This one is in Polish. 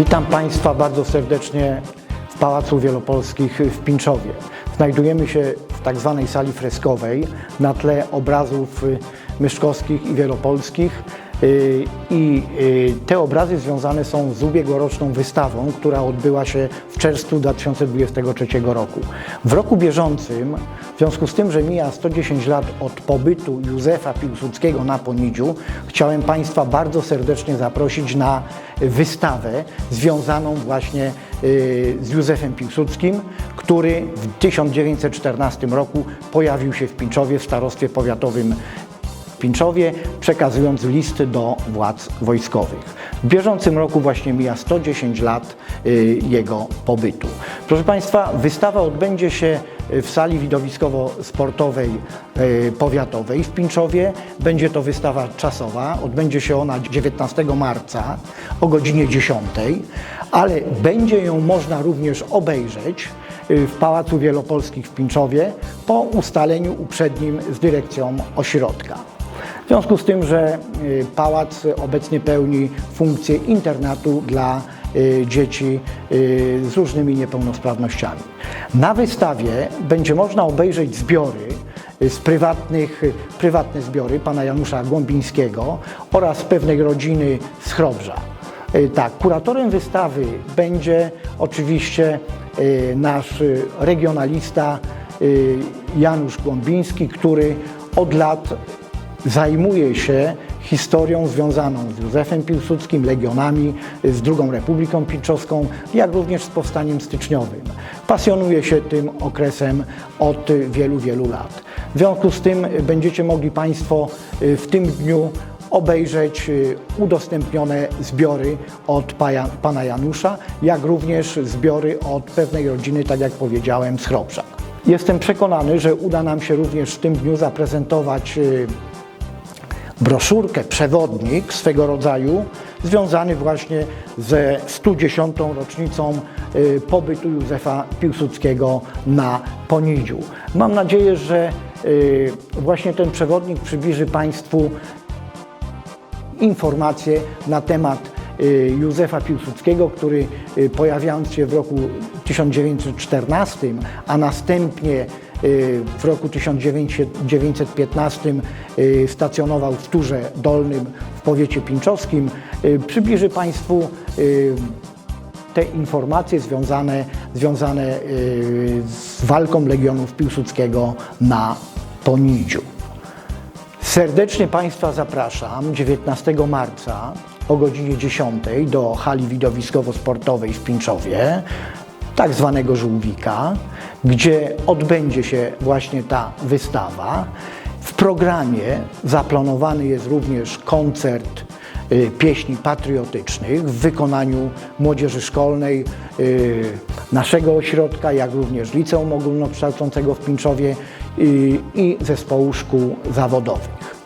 Witam Państwa bardzo serdecznie w Pałacu Wielopolskich w Pińczowie. Znajdujemy się w tak zwanej sali freskowej na tle obrazów y, myszkowskich i wielopolskich. Y, I y, te obrazy związane są z ubiegłoroczną wystawą, która odbyła się w czerwcu 2023 roku. W roku bieżącym, w związku z tym, że mija 110 lat od pobytu Józefa Piłsudskiego na Ponidziu, chciałem Państwa bardzo serdecznie zaprosić na wystawę związaną właśnie y, z Józefem Piłsudskim, który w 1914 roku pojawił się w Pińczowie w starostwie powiatowym Pińczowie, przekazując listy do władz wojskowych. W bieżącym roku właśnie mija 110 lat y, jego pobytu. Proszę Państwa, wystawa odbędzie się w sali widowiskowo-sportowej y, powiatowej w Pińczowie. Będzie to wystawa czasowa, odbędzie się ona 19 marca o godzinie 10, ale będzie ją można również obejrzeć y, w Pałacu Wielopolskich w Pińczowie po ustaleniu uprzednim z dyrekcją ośrodka. W związku z tym, że y, pałac obecnie pełni funkcję internatu dla y, dzieci y, z różnymi niepełnosprawnościami. Na wystawie będzie można obejrzeć zbiory z prywatnych, prywatne zbiory pana Janusza Głąbińskiego oraz pewnej rodziny z Chrobrza. Tak, kuratorem wystawy będzie oczywiście nasz regionalista Janusz Głąbiński, który od lat zajmuje się historią związaną z Józefem Piłsudskim, Legionami, z II Republiką Pińczowską, jak również z Powstaniem Styczniowym. Pasjonuje się tym okresem od wielu, wielu lat. W związku z tym będziecie mogli Państwo y, w tym dniu obejrzeć y, udostępnione zbiory od pana Janusza, jak również zbiory od pewnej rodziny, tak jak powiedziałem, z Chropsza. Jestem przekonany, że uda nam się również w tym dniu zaprezentować y, broszurkę, przewodnik swego rodzaju, związany właśnie ze 110. rocznicą y, pobytu Józefa Piłsudskiego na Ponidziu. Mam nadzieję, że y, właśnie ten przewodnik przybliży Państwu informacje na temat Józefa Piłsudskiego, który y, pojawiając się w roku 1914, a następnie y, w roku 1915 y, stacjonował w Turze Dolnym w powiecie pińczowskim, y, przybliży Państwu y, te informacje związane, związane y, z walką Legionów Piłsudskiego na Ponidziu. Serdecznie Państwa zapraszam 19 marca o godzinie 10 do hali widowiskowo-sportowej w Pińczowie, tak zwanego żółwika, gdzie odbędzie się właśnie ta wystawa. W programie zaplanowany jest również koncert pieśni patriotycznych w wykonaniu młodzieży szkolnej y, naszego ośrodka, jak również Liceum Ogólnokształcącego w Pińczowie y, i zespołu szkół zawodowych.